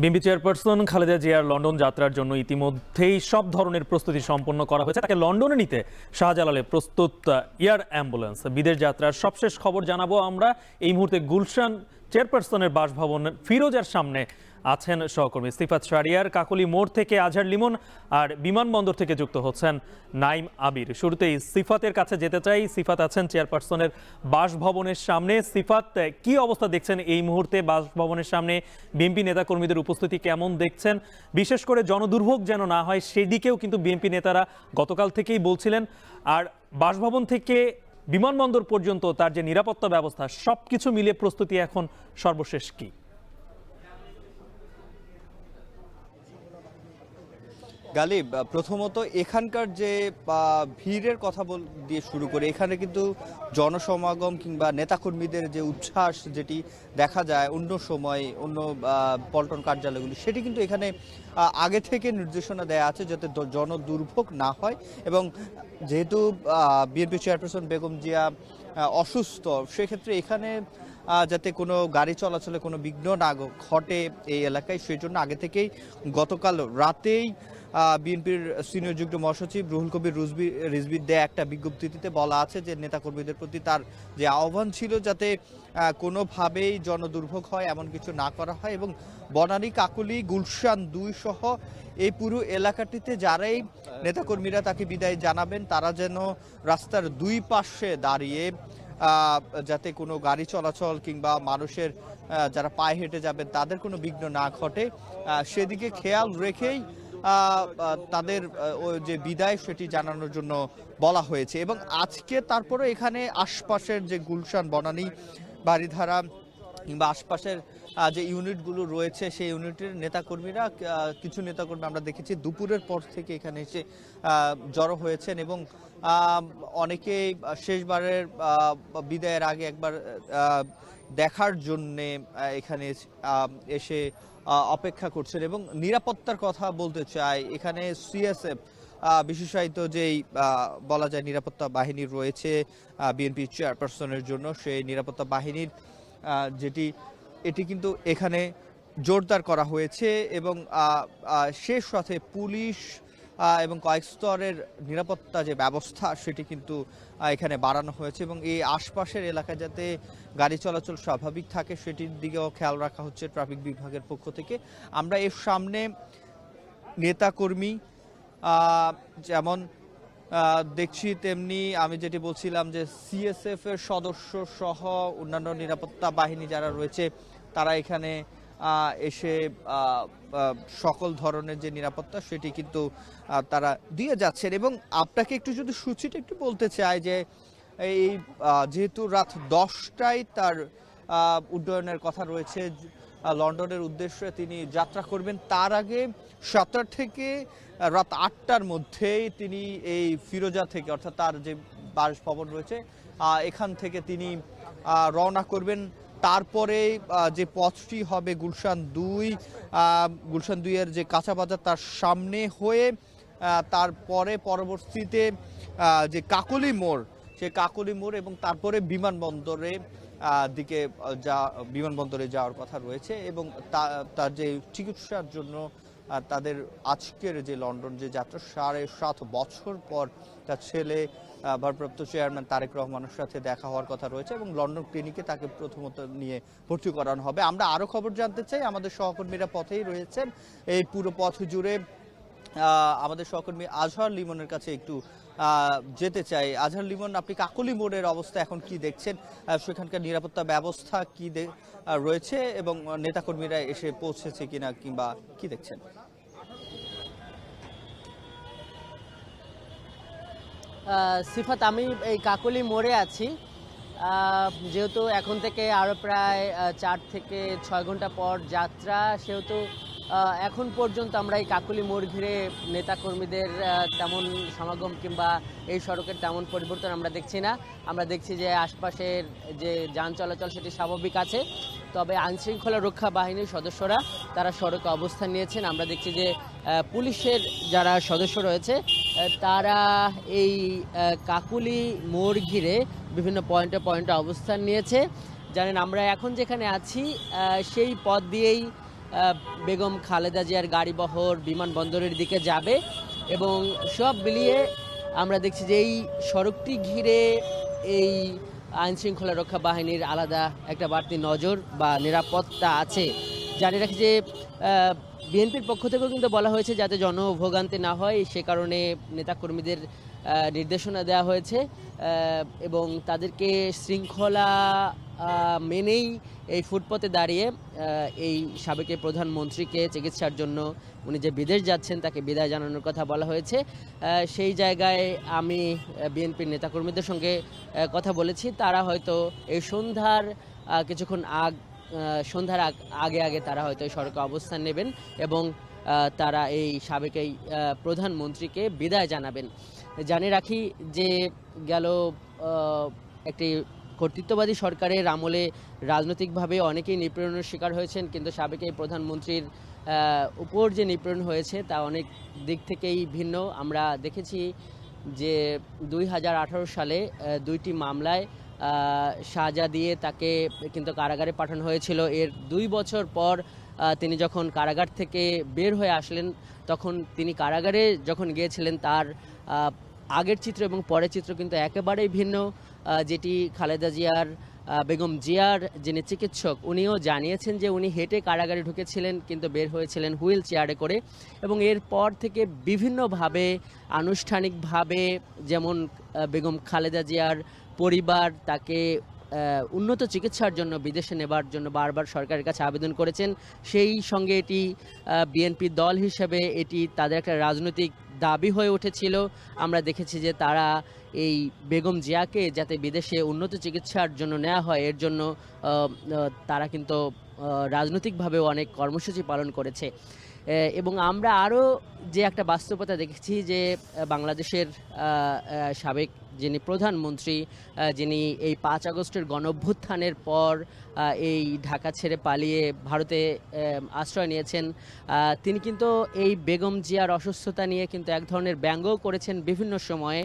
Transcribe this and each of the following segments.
BNP chairperson Khaleda জিয়ার London যাত্রার জন্য ইতিমধ্যেই সব ধরনের প্রস্তুতি সম্পন্ন করা হয়েছে। তাকে লন্ডনে নিতে শাহজালালে প্রস্তুত এয়ার অ্যাম্বুলেন্স। বিদেশ যাত্রার সবশেষ খবর জানাব আমরা। এই মুহূর্তে গুলশান চেয়ারপারসনের বাসভবন ফিরোজার সামনে আছেন সহকর্মী সিফাত শারিয়ার, কাকলি মোড় থেকে আজহার লিমন আর বিমানবন্দর থেকে যুক্ত হচ্ছেন নাইম আবির। শুরুতেই সিফাতের কাছে যেতে চাই। সিফাত আছেন চেয়ারপারসনের বাসভবনের সামনে। সিফাত কি অবস্থা দেখছেন এই মুহূর্তে বাসভবনের সামনে? বিএনপি নেতাকর্মীদের উপস্থিতি কেমন দেখছেন? বিশেষ করে জনদুর্ভোগ যেন না হয়, সেদিকেও কিন্তু বিএনপি নেতারা গতকাল থেকেই বলছিলেন। আর বাসভবন থেকে বিমানবন্দর পর্যন্ত তার যে নিরাপত্তা ব্যবস্থা সব কিছু মিলে প্রস্তুতি এখন সর্বশেষ কি? গালিব প্রথমত এখানকার যে ভিড়ের কথা বল, দিয়ে শুরু করে, এখানে কিন্তু জনসমাগম কিংবা নেতাকর্মীদের যে উচ্ছ্বাস যেটি দেখা যায় অন্য সময়, অন্য পল্টন কার্যালয়গুলি, সেটি কিন্তু এখানে আগে থেকে নির্দেশনা দেয়া আছে যাতে জনদুর্ভোগ না হয় এবং যেহেতু বিএনপি চেয়ারপারসন বেগম জিয়া অসুস্থ, সেক্ষেত্রে এখানে যাতে কোনো গাড়ি চলাচলে কোনো বিঘ্ন না ঘটে এই এলাকায়, সেই জন্য আগে থেকেই গতকাল রাতেই বিএনপির সিনিয়র যুগ্ম মহাসচিব রুহুল কবির রুজবি রিজবির দেয়া একটা বিজ্ঞপ্তিতে বলা আছে যে নেতাকর্মীদের প্রতি তার যে আহ্বান ছিল যাতে কোনোভাবেই জনদুর্ভোগ হয়, এমন কিছু না করা হয় এবং বনানী, কাকুলি, গুলশান দুই সহ এই পুরো এলাকাটিতে যারাই নেতাকর্মীরা তাকে বিদায় জানাবেন, তারা যেন রাস্তার দুই পাশে দাঁড়িয়ে যাতে কোনো গাড়ি চলাচল কিংবা মানুষের যারা পায়ে হেঁটে যাবেন, তাদের কোনো বিঘ্ন না ঘটে। সেদিকে খেয়াল রেখেই তাদের যে বিদায় সেটি জানানোর জন্য বলা হয়েছে। এবং আজকে তারপরে এখানে আশপাশের যে গুলশান, বনানী বাড়িধারা কিংবা আশপাশের যে ইউনিটগুলো রয়েছে, সেই ইউনিটের নেতাকর্মীরা কিছু নেতাকর্মী আমরা দেখেছি দুপুরের পর থেকে এখানে এসে জড়ো হয়েছেন এবং অনেকেই শেষবারের বিদায়ের আগে একবার দেখার জন্যে এখানে এসে অপেক্ষা করছেন এবং নিরাপত্তার কথা বলতে চাই। এখানে সিএসএফ বিশেষায়িত যেই বলা যায় নিরাপত্তা বাহিনী রয়েছে বিএনপি চেয়ারপারসনের জন্য, সেই নিরাপত্তা বাহিনীর যেটি, এটি কিন্তু এখানে জোরদার করা হয়েছে এবং সে সাথে পুলিশ এবং কয়েক স্তরের নিরাপত্তা যে ব্যবস্থা সেটি কিন্তু এখানে বাড়ানো হয়েছে এবং এই আশপাশের এলাকা যাতে গাড়ি চলাচল স্বাভাবিক থাকে সেটির দিকেও খেয়াল রাখা হচ্ছে ট্রাফিক বিভাগের পক্ষ থেকে। আমরা এর সামনে নেতাকর্মী যেমন দেখছি তেমনি আমি যেটি বলছিলাম যে সিএসএফ এর সদস্য সহ অন্যান্য নিরাপত্তা বাহিনী যারা রয়েছে, তারা এখানে এসে সকল ধরনের যে নিরাপত্তা সেটি কিন্তু তারা দিয়ে যাচ্ছেন। এবং আপনাকে একটু যদি সূচিটা একটু বলতে চাই যে, এই যেহেতু রাত দশটায় তার উড্ডয়নের কথা রয়েছে লন্ডনের উদ্দেশ্যে তিনি যাত্রা করবেন। তার আগে সাতটা থেকে রাত আটটার মধ্যেই তিনি এই ফিরোজা থেকে, অর্থাৎ তার যে বাসভবন রয়েছে এখান থেকে তিনি রওনা করবেন। তারপরে যে পথটি হবে গুলশান দুই গুলশান দুইয়ের যে কাঁচা বাজার তার সামনে হয়ে তারপরে পরবর্তীতে যে কাকলি মোড় সে কাকলি মোড় এবং তারপরে বিমানবন্দরে দিকে যা, বিমানবন্দরে যাওয়ার কথা রয়েছে এবং তার যে চিকিৎসার জন্য তাদের আজকের যে লন্ডন যে যাত্রা, সাড়ে সাত বছর পর তার ছেলে ভারপ্রাপ্ত চেয়ারম্যান তারেক রহমানের সাথে দেখা হওয়ার কথা রয়েছে এবং লন্ডন ক্লিনিকে তাকে প্রথমত নিয়ে ভর্তি করানো হবে। আমরা আরও খবর জানতে চাই, আমাদের সহকর্মীরা পথেই রয়েছেন। এই পুরো পথ জুড়ে আমাদের সহকর্মী আজহার লিমনের কাছে একটু যেতে চাই। আজহার লিমন, আপনি কাকলি মোড়ের অবস্থা এখন কি দেখছেন? সেখানকার নিরাপত্তা ব্যবস্থা কি রয়েছে এবং নেতাকর্মীরা এসে পৌঁছেছে কিনা কিংবা কি দেখছেন? সিফাত, আমি এই কাকলি মোড়ে আছি। যেহেতু এখন থেকে আরও প্রায় চার থেকে ছয় ঘণ্টা পর যাত্রা, সেহেতু এখন পর্যন্ত আমরা এই কাকুলি মোড় ঘিরে নেতাকর্মীদের তেমন সমাগম কিংবা এই সড়কের তেমন পরিবর্তন আমরা দেখছি না। আমরা দেখছি যে আশপাশের যে যান চলাচল সেটি স্বাভাবিক আছে। তবে আইনশৃঙ্খলা রক্ষা বাহিনীর সদস্যরা, তারা সড়কে অবস্থান নিয়েছেন। আমরা দেখছি যে পুলিশের যারা সদস্য রয়েছে তারা এই কাকুলি মোড় ঘিরে বিভিন্ন পয়েন্টে পয়েন্টে অবস্থান নিয়েছে। জানেন, আমরা এখন যেখানে আছি সেই পথ দিয়েই বেগম খালেদা জিয়ার গাড়িবহর বিমানবন্দরের দিকে যাবে এবং সব মিলিয়ে আমরা দেখছি যে এই সড়কটি ঘিরে এই আইন শৃঙ্খলা রক্ষা বাহিনীর আলাদা একটা বাড়তি নজর বা নিরাপত্তা আছে। জানি রাখি যে বিএনপির পক্ষ থেকেও কিন্তু বলা হয়েছে যাতে জনভোগান্তি না হয়, সে কারণে নেতাকর্মীদের নির্দেশনা দেওয়া হয়েছে এবং তাদেরকে শৃঙ্খলা মেনেই এই ফুটপথে দাঁড়িয়ে এই সাবেক এই প্রধানমন্ত্রীকে চিকিৎসার জন্য উনি যে বিদেশ যাচ্ছেন তাকে বিদায় জানানোর কথা বলা হয়েছে। সেই জায়গায় আমি বিএনপির নেতাকর্মীদের সঙ্গে কথা বলেছি। তারা হয়তো এই সন্ধ্যার কিছুক্ষণ আগ সন্ধ্যার আগ- আগে তারা হয়তো সড়কে অবস্থান নেবেন এবং তারা এই সাবেক এই প্রধানমন্ত্রীকে বিদায় জানাবেন। জানে রাখি যে গেল একটি কর্তৃত্ববাদী সরকারের আমলে রাজনৈতিকভাবে অনেকেই নিপীড়নের শিকার হয়েছেন, কিন্তু সাবেক এই প্রধানমন্ত্রীর উপর যে নিপীড়ন হয়েছে তা অনেক দিক থেকেই ভিন্ন। আমরা দেখেছি যে দুই হাজার আঠারো সালে দুইটি মামলায় সাজা দিয়ে তাকে কিন্তু কারাগারে পাঠানো হয়েছিল। এর দুই বছর পর তিনি যখন কারাগার থেকে বের হয়ে আসলেন, তখন তিনি কারাগারে যখন গিয়েছিলেন, তার আগের চিত্র এবং পরের চিত্র কিন্তু একেবারেই ভিন্ন যেটি খালেদা জিয়ার বেগম জিয়ার যিনি চিকিৎসক, উনিও জানিয়েছেন যে উনি হেঁটে কারাগারে ঢুকেছিলেন, কিন্তু বের হয়েছিলেন হুইল চেয়ারে করে এবং এরপর থেকে বিভিন্নভাবে, আনুষ্ঠানিকভাবে যেমন বেগম খালেদা জিয়ার পরিবার তাকে উন্নত চিকিৎসার জন্য বিদেশে নেবার জন্য বারবার সরকারের কাছে আবেদন করেছেন। সেই সঙ্গে এটি বিএনপি দল হিসেবে এটি তাদের একটা রাজনৈতিক দাবি হয়ে উঠেছিল। আমরা দেখেছি যে তারা এই বেগম জিয়াকে যাতে বিদেশে উন্নত চিকিৎসার জন্য নেওয়া হয়, এর জন্য তারা কিন্তু রাজনৈতিকভাবে রাজনৈতিকভাবেও অনেক কর্মসূচি পালন করেছে। এবং আমরা আরও যে একটা বাস্তবতা দেখেছি যে বাংলাদেশের সাবেক যিনি প্রধানমন্ত্রী যিনি এই পাঁচ আগস্টের গণভ্যুত্থানের পর এই ঢাকা ছেড়ে পালিয়ে ভারতে আশ্রয় নিয়েছেন তিনি কিন্তু এই বেগম জিয়ার অসুস্থতা নিয়ে কিন্তু এক ধরনের ব্যঙ্গও করেছেন বিভিন্ন সময়ে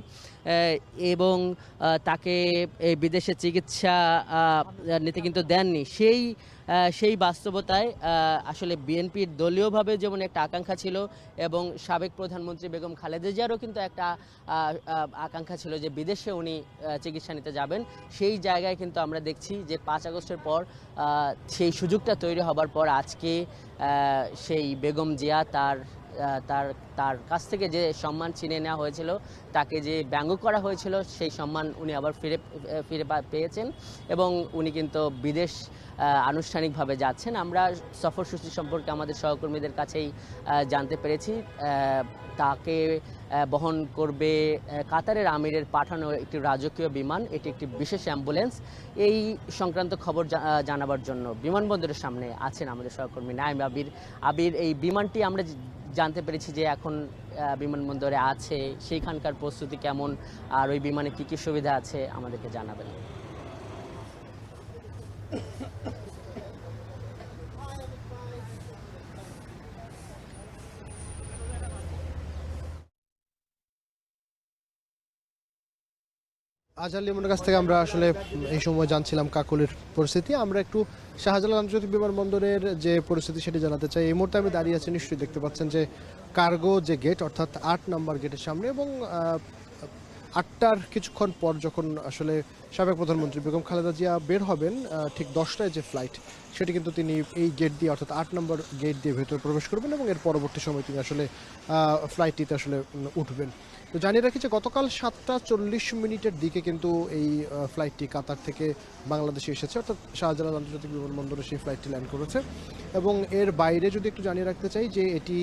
এবং তাকে বিদেশে চিকিৎসা নিতে কিন্তু দেননি। সেই সেই বাস্তবতায় আসলে বিএনপির দলীয়ভাবে যেমন একটা আকাঙ্ক্ষা ছিল এবং সাবেক প্রধানমন্ত্রী বেগম খালেদা জিয়ারও কিন্তু একটা আকাঙ্ক্ষা ছিল যে বিদেশে উনি চিকিৎসা নিতে যাবেন। সেই জায়গায় কিন্তু আমরা দেখছি যে পাঁচ আগস্টের পর সেই সুযোগটা তৈরি হবার পর আজকে সেই বেগম জিয়া তার তার তার কাছ থেকে যে সম্মান ছিনিয়ে নেওয়া হয়েছিল, তাকে যে ব্যঙ্গ করা হয়েছিল, সেই সম্মান উনি আবার ফিরে ফিরে পেয়েছেন এবং উনি কিন্তু বিদেশ আনুষ্ঠানিকভাবে যাচ্ছেন। আমরা সফরসূচি সম্পর্কে আমাদের সহকর্মীদের কাছেই জানতে পেরেছি। তাকে বহন করবে কাতারের আমিরের পাঠানো একটি রাজকীয় বিমান, এটি একটি বিশেষ অ্যাম্বুলেন্স। এই সংক্রান্ত খবর জানাবার জন্য বিমানবন্দরের সামনে আছেন আমাদের সহকর্মী নাইম আবির। আবির, এই বিমানটি আমরা জানতে পেরেছি যে এখন বিমানবন্দরে আছে। সেইখানকার প্রস্তুতি কেমন? আর ওই বিমানে কী কী সুবিধা আছে? আমাদেরকে জানাবেন। আজহার লিমনের কাছ থেকে আমরা আসলে এই সময় জানছিলাম কাকুলের পরিস্থিতি। আমরা একটু শাহজালাল আন্তর্জাতিক বিমানবন্দরের যে পরিস্থিতি সেটি জানাতে চাই। এই মুহূর্তে আমি দাঁড়িয়ে আছি, নিশ্চয়ই দেখতে পাচ্ছেন যে কার্গো যে গেট অর্থাৎ আট নম্বর গেটের সামনে এবং আটটার কিছুক্ষণ পর যখন আসলে সাবেক প্রধানমন্ত্রী বেগম খালেদা জিয়া বের হবেন ঠিক দশটায় যে ফ্লাইট সেটি কিন্তু তিনি এই গেট দিয়ে, অর্থাৎ আট নম্বর গেট দিয়ে ভেতরে প্রবেশ করবেন এবং এর পরবর্তী সময় তিনি আসলে ফ্লাইটটিতে আসলে উঠবেন। তো জানিয়ে রাখি যে গতকাল সাতটা চল্লিশ মিনিটের দিকে কিন্তু এই ফ্লাইটটি কাতার থেকে বাংলাদেশে এসেছে। অর্থাৎ শাহজালাল আন্তর্জাতিক বিমানবন্দরে সেই ফ্লাইটটি ল্যান্ড করেছে। এবং এর বাইরে যদি একটু জানিয়ে রাখতে চাই যে এটি,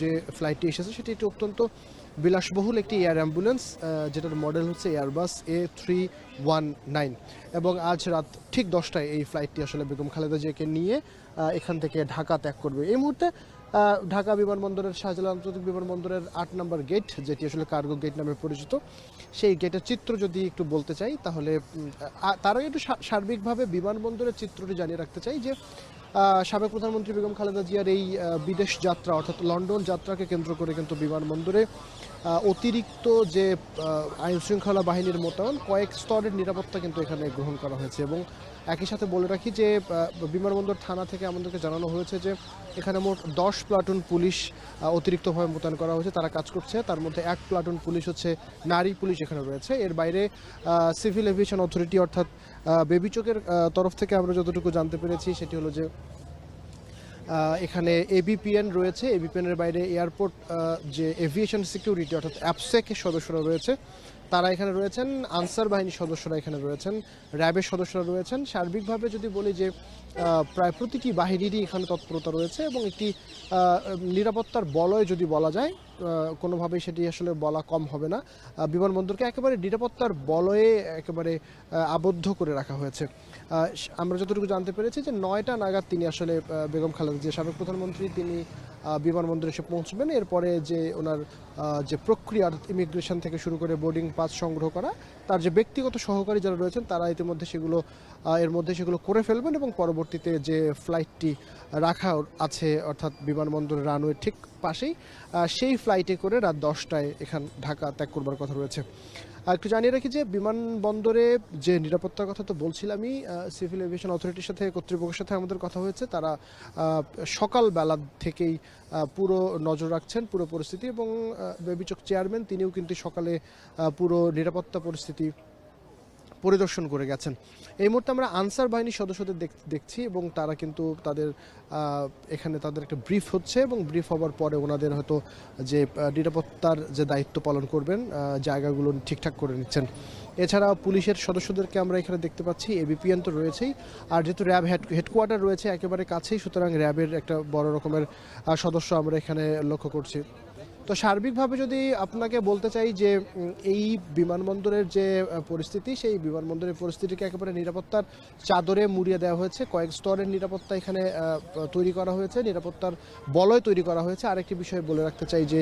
যে ফ্লাইটটি এসেছে, সেটি একটি অত্যন্ত বিলাসবহুল একটি এয়ার অ্যাম্বুলেন্স যেটার মডেল হচ্ছে Airbus A three one nine এবং আজ রাত ঠিক দশটায় এই ফ্লাইটটি আসলে বেগম খালেদা জিয়াকে নিয়ে এখান থেকে ঢাকা ত্যাগ করবে। এই মুহূর্তে ঢাকা বিমানবন্দরের শাহজালাল আন্তর্জাতিক বিমানবন্দরের আট নম্বর গেট যেটি আসলে কার্গো গেট নামে পরিচিত, সেই গেটের চিত্র যদি একটু বলতে চাই, তাহলে তার একটু সার্বিকভাবে বিমানবন্দরের চিত্রটি জানিয়ে রাখতে চাই যে সাবেক প্রধানমন্ত্রী বেগম খালেদা জিয়ার এই বিদেশ যাত্রা, অর্থাৎ লন্ডন যাত্রাকে কেন্দ্র করে কিন্তু বিমানবন্দরে অতিরিক্ত যে আইন শৃঙ্খলা বাহিনীর মোতায়েন, কয়েক স্তরের নিরাপত্তা কিন্তু এখানে গ্রহণ করা হয়েছে এবং একই সাথে বলে রাখি যে বিমানবন্দর থানা থেকে আমাদেরকে জানানো হয়েছে যে, এখানে মোট দশ প্লাটুন পুলিশ অতিরিক্তভাবে মোতায়েন করা হয়েছে, তারা কাজ করছে। তার মধ্যে এক প্লাটুন পুলিশ হচ্ছে নারী পুলিশ এখানে রয়েছে। এর বাইরে সিভিল এভিয়েশন অথরিটি, অর্থাৎ বেবিচকের তরফ থেকে আমরা যতটুকু জানতে পেরেছি সেটি হলো যে এখানে এবিপিএন রয়েছে। এবিপিএন এর বাইরে এয়ারপোর্ট যে এভিয়েশন সিকিউরিটি অর্থাৎ অ্যাপসেকের সদস্যরা রয়েছে। তারা এখানে রয়েছেন, আনসার বাহিনীর সদস্যরা এখানে রয়েছেন, র্যাবের সদস্যরা রয়েছেন। সার্বিকভাবে যদি বলি যে প্রায় প্রতিটি বাহিনীরই এখানে তৎপরতা রয়েছে এবং একটি নিরাপত্তার বলয় যদি বলা যায় কোনোভাবেই সেটি আসলে বলা কম হবে না। বিমানবন্দরকে একেবারে নিরাপত্তার বলয়ে একেবারে আবদ্ধ করে রাখা হয়েছে। আমরা যতটুকু জানতে পেরেছি যে নয়টা নাগাদ তিনি আসলে বেগম খালেদা যে সাবেক প্রধানমন্ত্রী তিনি বিমানবন্দরে এসে পৌঁছবেন। এরপরে যে ওনার যে প্রক্রিয়া ইমিগ্রেশন থেকে শুরু করে বোর্ডিং পাস সংগ্রহ করা তার যে ব্যক্তিগত সহকারী যারা রয়েছেন তারা ইতিমধ্যে সেগুলো এর মধ্যে সেগুলো করে ফেলবেন এবং পরবর্তীতে যে ফ্লাইটটি রাখা আছে, অর্থাৎ বিমানবন্দরের রানওয়ে ঠিক পাশেই সেই ফ্লাইটে করে রাত দশটায় এখান ঢাকা ত্যাগ করবার কথা রয়েছে। একটু জানিয়ে রাখি যে বিমানবন্দরে যে নিরাপত্তার কথা তো বলছিলামই সিভিল এভিয়েশন অথরিটির সাথে, কর্তৃপক্ষের সাথে আমাদের কথা হয়েছে। তারা সকালবেলা থেকেই পুরো নজর রাখছেন পুরো পরিস্থিতি এবং বেবিচক চেয়ারম্যান তিনিও কিন্তু সকালে পুরো নিরাপত্তা পরিস্থিতি পরিদর্শন করে গেছেন। এই মুহূর্তে আমরা আনসার বাহিনীর সদস্যদের দেখ- দেখছি এবং তারা কিন্তু তাদের এখানে তাদের একটা ব্রিফ হচ্ছে এবং ব্রিফ হওয়ার পরে ওনাদের হয়তো যে নিরাপত্তার যে দায়িত্ব পালন করবেন জায়গাগুলো ঠিকঠাক করে নিচ্ছেন। এছাড়া পুলিশের সদস্যদেরকে আমরা এখানে দেখতে পাচ্ছি, এবিপিএন তো রয়েছেই। আর যেহেতু র্যাব হেড, হেডকোয়ার্টার রয়েছে একেবারে কাছেই, সুতরাং র্যাবের একটা বড় রকমের সদস্য আমরা এখানে লক্ষ্য করছি। তো সার্বিকভাবে যদি আপনাকে বলতে চাই যে এই বিমানবন্দরের যে পরিস্থিতি, সেই বিমানবন্দরের পরিস্থিতিকে একেবারে নিরাপত্তার চাদরে মুড়িয়ে দেওয়া হয়েছে। কয়েক স্তরের নিরাপত্তা এখানে তৈরি করা হয়েছে, নিরাপত্তার বলয় তৈরি করা হয়েছে। আরেকটি বিষয় বলে রাখতে চাই যে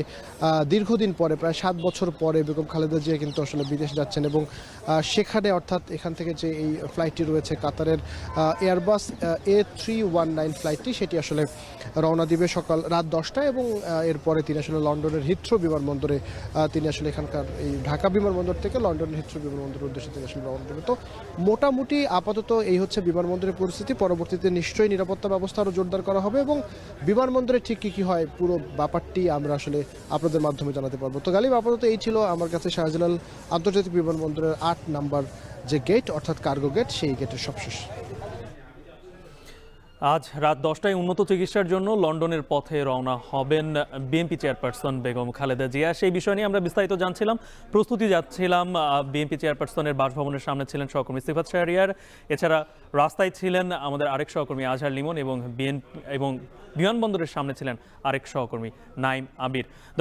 দীর্ঘদিন পরে, প্রায় সাত বছর পরে বেগম খালেদা জিয়া কিন্তু আসলে বিদেশ যাচ্ছেন এবং সেখানে অর্থাৎ এখান থেকে যে এই ফ্লাইটটি রয়েছে কাতারের Airbus A three one nine ফ্লাইটটি সেটি আসলে রওনা দিবে সকাল রাত দশটায় এবং এরপরে তিনি আসলে লন্ডনের হিথ্রো বিমানবন্দরে তিনি আসলে এখানকার এই ঢাকা বিমানবন্দর থেকে লন্ডনের হিথ্রো বিমানবন্দরের উদ্দেশ্যে তিনি আসলে রওনা দেবে তো মোটামুটি আপাতত এই হচ্ছে বিমানবন্দরের পরিস্থিতি। পরবর্তীতে নিশ্চয়ই নিরাপত্তা ব্যবস্থা আরও জোরদার করা হবে এবং বিমানবন্দরে ঠিক কী কী হয় পুরো ব্যাপারটি আমরা আসলে আপনাদের মাধ্যমে জানাতে পারব। তো গালিব, আপাতত এই ছিল আমার কাছে শাহজালাল আন্তর্জাতিক বিমানবন্দরের আট নাম্বার যে গেট অর্থাৎ কার্গো গেট সেই গেটের সবশেষ। আজ রাত দশটায় উন্নত চিকিৎসার জন্য লন্ডনের পথে রওনা হবেন বিএনপি চেয়ারপারসন বেগম খালেদা জিয়া। সেই বিষয় নিয়ে আমরা বিস্তারিত জানছিলাম। প্রস্তুতি যাচ্ছিলাম বিএনপি চেয়ারপারসনের বাসভবনের সামনে ছিলেন সহকর্মী সিফাত শাহরিয়ার। এছাড়া রাস্তায় ছিলেন আমাদের আরেক সহকর্মী আজহার লিমন এবং বিএন এবং বিমানবন্দরের সামনে ছিলেন আরেক সহকর্মী নাইম আবির